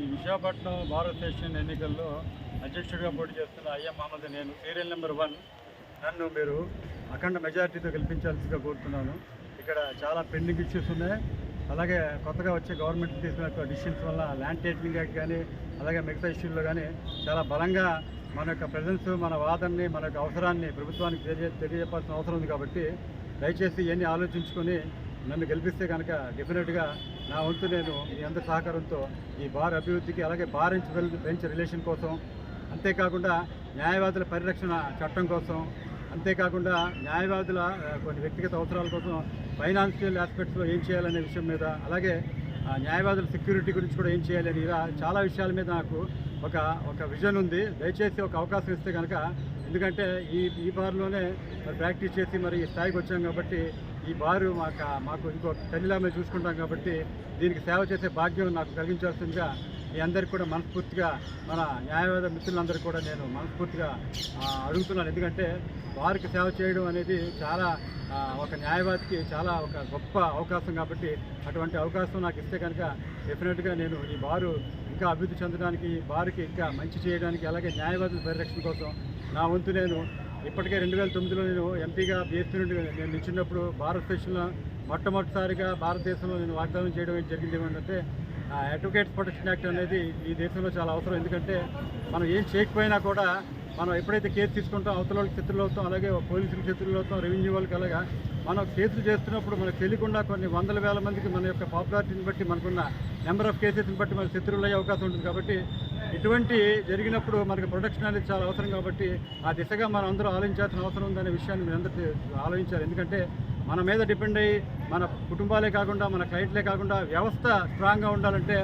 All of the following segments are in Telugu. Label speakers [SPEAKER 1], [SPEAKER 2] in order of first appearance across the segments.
[SPEAKER 1] ఈ విశాఖపట్నం భారతదేశం ఎన్నికల్లో అధ్యక్షుడిగా పోటీ చేస్తున్న అయ్యా మహమ్మద్ నేను సీరియల్ నెంబర్ వన్ నన్ను మీరు అఖండ మెజారిటీతో కల్పించాల్సిగా కోరుతున్నాను. ఇక్కడ చాలా పెండింగ్ ఇష్యూస్ ఉన్నాయి. అలాగే కొత్తగా వచ్చే గవర్నమెంట్ తీసుకున్న డిసిషన్స్ వల్ల ల్యాండ్ టైటిలింగ్ యాక్ట్ కానీ అలాగే మిగతా ఇష్యూల్లో కానీ చాలా బలంగా మన యొక్క ప్రజెన్స్ మన వాదనని మన యొక్క అవసరాన్ని ప్రభుత్వానికి తెలియ తెలియజెప్పాల్సిన అవసరం ఉంది కాబట్టి దయచేసి ఇవన్నీ ఆలోచించుకొని నన్ను గెలిపిస్తే కనుక డెఫినెట్గా నా వంతు నేను మీ అందరి సహకారంతో ఈ బార్ అభివృద్ధికి అలాగే బార్ బెంచ్ బెంచ్ రిలేషన్ కోసం అంతేకాకుండా న్యాయవాదుల పరిరక్షణ చట్టం కోసం అంతేకాకుండా న్యాయవాదుల కొన్ని వ్యక్తిగత అవసరాల కోసం ఫైనాన్షియల్ ఆస్పెక్ట్స్లో ఏం చేయాలనే విషయం మీద అలాగే న్యాయవాదుల సెక్యూరిటీ గురించి కూడా ఏం చేయాలని ఇలా చాలా విషయాల మీద నాకు ఒక ఒక విజన్ ఉంది. దయచేసి ఒక అవకాశం ఇస్తే కనుక ఎందుకంటే ఈ ఈ బార్లోనే మరి ప్రాక్టీస్ చేసి మరి ఈ స్థాయికి వచ్చాం కాబట్టి ఈ బారు మాకు మాకు ఇంకో తల్లిలా మేము చూసుకుంటాం కాబట్టి దీనికి సేవ చేసే భాగ్యం నాకు కలిగించాల్సిందిగా మీ అందరికీ కూడా మనస్ఫూర్తిగా మన న్యాయవాద మిత్రులందరూ కూడా నేను మనస్ఫూర్తిగా అడుగుతున్నాను. ఎందుకంటే వారికి సేవ చేయడం అనేది చాలా ఒక న్యాయవాదికి చాలా ఒక గొప్ప అవకాశం కాబట్టి అటువంటి అవకాశం నాకు ఇస్తే కనుక డెఫినెట్గా నేను ఈ బారు ఇంకా అభివృద్ధి చెందడానికి ఈ బారుకి ఇంకా మంచి చేయడానికి అలాగే న్యాయవాదుల పరిరక్షణ కోసం నా వంతు నేను ఇప్పటికే రెండు వేల తొమ్మిదిలో నేను ఎంపీగా బీఎస్పీ నుండి నేను నిలిచినప్పుడు భారతదేశంలో మొట్టమొదటిసారిగా భారతదేశంలో నేను వాగ్దానం చేయడం జరిగింది ఏమంటే అడ్వకేట్స్ ప్రొటెక్షన్ యాక్ట్ అనేది ఈ దేశంలో చాలా అవసరం. ఎందుకంటే మనం ఏం చేయకపోయినా కూడా మనం ఎప్పుడైతే కేసు తీసుకుంటాం అవతల వాళ్ళకి శత్రులు అవుతాం అలాగే పోలీసులకు శత్రువులు అవుతాం రెవెన్యూ వాళ్ళకి అలాగా మనం కేసులు చేస్తున్నప్పుడు మనకు తెలియకుండా కొన్ని వందల వేల మందికి మన యొక్క పాపులారిటీని బట్టి మనకున్న నెంబర్ ఆఫ్ కేసెస్ని బట్టి మన శత్రువులు అయ్యే అవకాశం ఉంటుంది కాబట్టి ఇటువంటి జరిగినప్పుడు మనకి ప్రొటెక్షన్ అనేది చాలా అవసరం కాబట్టి ఆ దిశగా మనం అందరూ ఆలోచించాల్సిన అవసరం ఉందనే విషయాన్ని మీరు అందరూ ఆలోచించాలి. ఎందుకంటే మన మీద డిపెండ్ అయ్యి మన కుటుంబాలే కాకుండా మన క్లయింట్లే కాకుండా వ్యవస్థ స్ట్రాంగ్గా ఉండాలంటే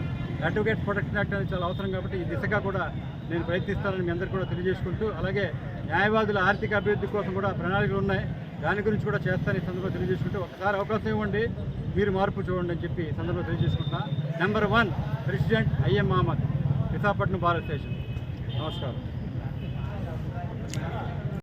[SPEAKER 1] అడ్వకేట్ ప్రొటెక్షన్ యాక్ట్ అనేది చాలా అవసరం కాబట్టి ఈ దిశగా కూడా నేను ప్రయత్నిస్తానని మీ అందరికీ కూడా తెలియజేసుకుంటూ అలాగే న్యాయవాదుల ఆర్థిక అభివృద్ధి కోసం కూడా ప్రణాళికలు ఉన్నాయి. దాని గురించి కూడా చేస్తాను ఈ సందర్భంగా తెలియజేసుకుంటూ ఒకసారి అవకాశం ఇవ్వండి. మీరు మార్పు చూడండి అని చెప్పి ఈ సందర్భంలో తెలియజేసుకుంటున్నా. Number one president IIM Mohammed Visakhapatnam Bharat station. నమస్కారం.